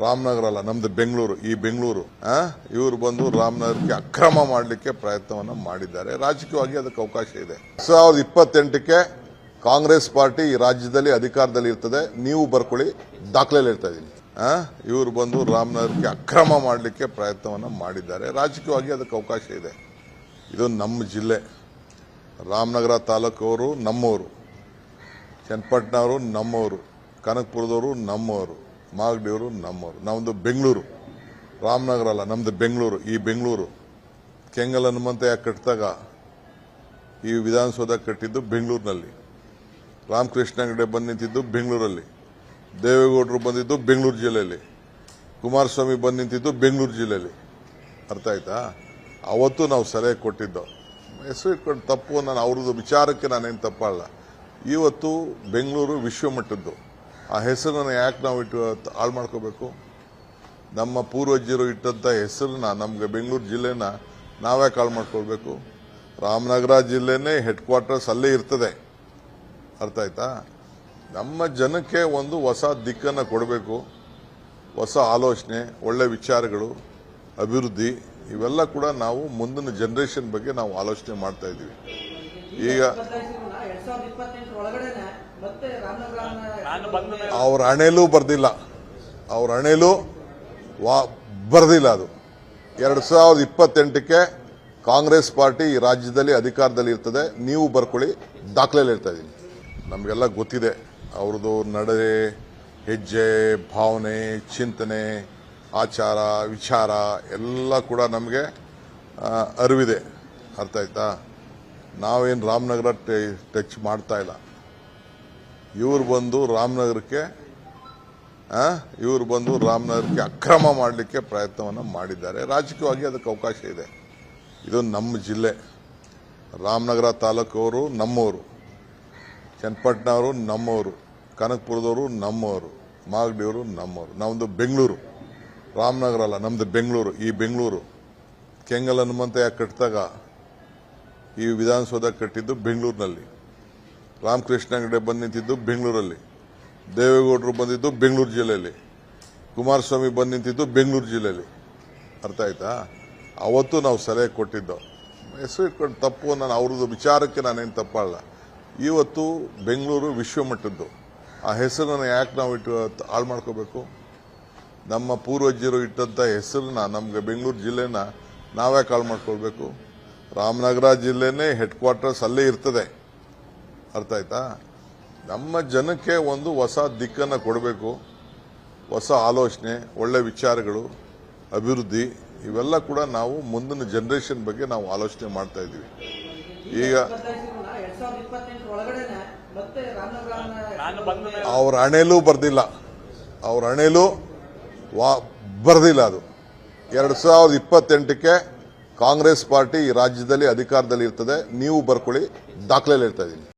ರಾಮನಗರ ಅಲ್ಲ, ನಮ್ದು ಬೆಂಗಳೂರು, ಈ ಬೆಂಗಳೂರು. ಇವರು ಬಂದು ರಾಮನಗರಕ್ಕೆ ಅಕ್ರಮ ಮಾಡಲಿಕ್ಕೆ ಪ್ರಯತ್ನವನ್ನು ಮಾಡಿದ್ದಾರೆ. ರಾಜಕೀಯವಾಗಿ ಅದಕ್ಕೆ ಅವಕಾಶ ಇದೆ. ಸಾವಿರದ ಇಪ್ಪತ್ತೆಂಟಕ್ಕೆ ಕಾಂಗ್ರೆಸ್ ಪಾರ್ಟಿ ಈ ರಾಜ್ಯದಲ್ಲಿ ಅಧಿಕಾರದಲ್ಲಿ ಇರ್ತದೆ. ನೀವು ಬರ್ಕೊಳ್ಳಿ, ದಾಖಲೆಯಲ್ಲಿ ಇರ್ತಾ ಇದ್ದೀನಿ. ಇವರು ಬಂದು ರಾಮನಗರಕ್ಕೆ ಅಕ್ರಮ ಮಾಡಲಿಕ್ಕೆ ಪ್ರಯತ್ನವನ್ನು ಮಾಡಿದ್ದಾರೆ. ರಾಜಕೀಯವಾಗಿ ಅದಕ್ಕೆ ಅವಕಾಶ ಇದೆ. ಇದು ನಮ್ಮ ಜಿಲ್ಲೆ. ರಾಮನಗರ ತಾಲೂಕವರು ನಮ್ಮವರು. ಚನ್ನಪಟ್ಟಣವರು ನಮ್ಮವರು. ಕನಕಪುರದವರು ನಮ್ಮವರು. ಮಾಗಡಿಯವರು ನಮ್ಮವರು. ನಮ್ಮದು ಬೆಂಗಳೂರು. ರಾಮನಗರ ಅಲ್ಲ ನಮ್ಮದು ಬೆಂಗಳೂರು. ಈ ಬೆಂಗಳೂರು. ಕೆಂಗಲ್ ಹನುಮಂತಯ್ಯ ಕಟ್ಟಿದಾಗ ಈ ವಿಧಾನಸೌಧ ಕಟ್ಟಿದ್ದು ಬೆಂಗಳೂರಿನಲ್ಲಿ. ರಾಮಕೃಷ್ಣ ಹೆಗಡೆ ಬಂದು ನಿಂತಿದ್ದು ಬೆಂಗಳೂರಲ್ಲಿ. ದೇವೇಗೌಡರು ಬಂದಿದ್ದು ಬೆಂಗಳೂರು ಜಿಲ್ಲೆಯಲ್ಲಿ. ಕುಮಾರಸ್ವಾಮಿ ಬಂದು ನಿಂತಿದ್ದು ಬೆಂಗಳೂರು ಜಿಲ್ಲೆಯಲ್ಲಿ. ಅರ್ಥ ಆಯ್ತಾ? ಅವತ್ತು ನಾವು ಸಲಹೆ ಕೊಟ್ಟಿದ್ದು. ಹೆಸರು ಇಟ್ಕೊಂಡು ತಪ್ಪು ನಾನು ಅವ್ರದ್ದು ವಿಚಾರಕ್ಕೆ ನಾನೇನು ತಪ್ಪಲ್ಲ ಇವತ್ತು ಬೆಂಗಳೂರು ವಿಶ್ವಮಟ್ಟದ್ದು. ಆ ಹೆಸರನ್ನು ಯಾಕೆ ನಾವು ಇಟ್ಟು ಹಾಳು ಮಾಡ್ಕೋಬೇಕು? ನಮ್ಮ ಪೂರ್ವಜರು ಇಟ್ಟಂಥ ಹೆಸರನ್ನ ನಮಗೆ ಬೆಂಗಳೂರು ಜಿಲ್ಲೆನ ನಾವ್ಯಾಕೆ ಹಾಳು ಮಾಡ್ಕೊಳ್ಬೇಕು. ರಾಮನಗರ ಜಿಲ್ಲೆನೇ ಹೆಡ್ ಕ್ವಾರ್ಟರ್ಸ್ ಅಲ್ಲೇ ಇರ್ತದೆ. ಅರ್ಥ ಆಯ್ತಾ? ನಮ್ಮ ಜನಕ್ಕೆ ಒಂದು ಹೊಸ ದಿಕ್ಕನ್ನು ಕೊಡಬೇಕು. ಹೊಸ ಆಲೋಚನೆ, ಒಳ್ಳೆ ವಿಚಾರಗಳು, ಅಭಿವೃದ್ಧಿ, ಇವೆಲ್ಲ ಕೂಡ ನಾವು ಮುಂದಿನ ಜನರೇಷನ್ ಬಗ್ಗೆ ನಾವು ಆಲೋಚನೆ ಮಾಡ್ತಾ ಇದ್ದೀವಿ. ಈಗ ಅವ್ರ ಅಣೆಲೂ ಬರ್ದಿಲ್ಲ. ಅವ್ರ ಹಣೆಲೂ ವಾ ಬರ್ದಿಲ್ಲ ಅದು. ಎರಡ್ ಸಾವಿರದ ಇಪ್ಪತ್ತೆಂಟಕ್ಕೆ ಕಾಂಗ್ರೆಸ್ ಪಾರ್ಟಿ ಈ ರಾಜ್ಯದಲ್ಲಿ ಅಧಿಕಾರದಲ್ಲಿ ಇರ್ತದೆ. ನೀವು ಬರ್ಕೊಳ್ಳಿ. ದಾಖಲೆಯಲ್ಲಿ ಇರ್ತಾ ಇದ್ದೀನಿ. ನಮಗೆಲ್ಲ ಗೊತ್ತಿದೆ. ಅವ್ರದ್ದು ನಡೆ ಹೆಜ್ಜೆ ಭಾವನೆ ಚಿಂತನೆ ಆಚಾರ ವಿಚಾರ ಎಲ್ಲ ಕೂಡ ನಮಗೆ ಅರಿವಿದೆ. ಅರ್ಥ ಆಯ್ತಾ? ನಾವೇನು ರಾಮನಗರ ಟಚ್ ಮಾಡ್ತಾ ಇಲ್ಲ. ಇವ್ರು ಬಂದು ರಾಮನಗರಕ್ಕೆ ಇವರು ಬಂದು ರಾಮನಗರಕ್ಕೆ ಅಕ್ರಮ ಮಾಡಲಿಕ್ಕೆ ಪ್ರಯತ್ನವನ್ನು ಮಾಡಿದ್ದಾರೆ. ರಾಜಕೀಯವಾಗಿ ಅದಕ್ಕೆ ಅವಕಾಶ ಇದೆ. ಇದು ನಮ್ಮ ಜಿಲ್ಲೆ. ರಾಮನಗರ ತಾಲೂಕವರು ನಮ್ಮವರು. ಚನ್ನಪಟ್ಟಣವರು ನಮ್ಮವರು. ಕನಕಪುರದವರು ನಮ್ಮವರು. ಮಾಗಡಿಯವರು ನಮ್ಮವರು. ನಮ್ಮದು ಬೆಂಗಳೂರು. ರಾಮನಗರ ಅಲ್ಲ ನಮ್ಮದು ಬೆಂಗಳೂರು. ಈ ಬೆಂಗಳೂರು. ಕೆಂಗಲ್ ಹನುಮಂತಯ್ಯ ಕಟ್ಟಿದಾಗ ಈ ವಿಧಾನಸೌಧ ಕಟ್ಟಿದ್ದು ಬೆಂಗಳೂರಿನಲ್ಲಿ. ರಾಮಕೃಷ್ಣ ಹೆಗಡೆ ಬಂದು ನಿಂತಿದ್ದು ಬೆಂಗಳೂರಲ್ಲಿ. ದೇವೇಗೌಡರು ಬಂದಿದ್ದು ಬೆಂಗಳೂರು ಜಿಲ್ಲೆಯಲ್ಲಿ. ಕುಮಾರಸ್ವಾಮಿ ಬಂದು ನಿಂತಿದ್ದು ಬೆಂಗಳೂರು ಜಿಲ್ಲೆಯಲ್ಲಿ. ಅರ್ಥ ಆಯ್ತಾ? ಅವತ್ತು ನಾವು ಸಲಹೆ ಕೊಟ್ಟಿದ್ದು. ಹೆಸರು ಇಟ್ಕೊಂಡು ತಪ್ಪು ನಾನು ಅವ್ರದ್ದು ವಿಚಾರಕ್ಕೆ ನಾನೇನು ತಪ್ಪಲ್ಲ. ಇವತ್ತು ಬೆಂಗಳೂರು ವಿಶ್ವಮಟ್ಟದ್ದು. ಆ ಹೆಸರನ್ನು ಯಾಕೆ ನಾವು ಇಟ್ಟು ಹಾಳು ಮಾಡ್ಕೋಬೇಕು? ನಮ್ಮ ಪೂರ್ವಜರು ಇಟ್ಟಂಥ ಹೆಸರನ್ನ ನಮಗೆ ಬೆಂಗಳೂರು ಜಿಲ್ಲೆನ ನಾವ್ಯಾಕೆ ಹಾಳು ಮಾಡ್ಕೊಳ್ಬೇಕು? ರಾಮನಗರ ಜಿಲ್ಲೆನೇ ಹೆಡ್ ಕ್ವಾರ್ಟರ್ಸ್ ಅಲ್ಲೇ ಇರ್ತದೆ. ಅರ್ಥ ಆಯ್ತಾ? ನಮ್ಮ ಜನಕ್ಕೆ ಒಂದು ಹೊಸ ದಿಕ್ಕನ್ನು ಕೊಡಬೇಕು, ಹೊಸ ಆಲೋಚನೆ, ಒಳ್ಳೆ ವಿಚಾರಗಳು, ಅಭಿವೃದ್ಧಿ, ಇವೆಲ್ಲ ಕೂಡ ನಾವು ಮುಂದಿನ ಜನರೇಷನ್ ಬಗ್ಗೆ ನಾವು ಆಲೋಚನೆ ಮಾಡ್ತಾ ಇದ್ದೀವಿ. ಈಗ ಅವ್ರ ಹಣೆಲೂ ಬರ್ದಿಲ್ಲ. ಅವ್ರ ಹಣೆಲೂ ವಾ, ಬರ್ದಿಲ್ಲ ಅದು. ಎರಡ್ ಸಾವಿರದ ಇಪ್ಪತ್ತೆಂಟಕ್ಕೆ ಕಾಂಗ್ರೆಸ್ ಪಾರ್ಟಿ ರಾಜ್ಯದಲ್ಲಿ ಅಧಿಕಾರದಲ್ಲಿ ಇರ್ತದೆ. ನೀವು ಬರ್ಕೊಳ್ಳಿ, ದಾಖಲೆಯಲ್ಲಿ ಇರ್ತಾ ಇದೀನಿ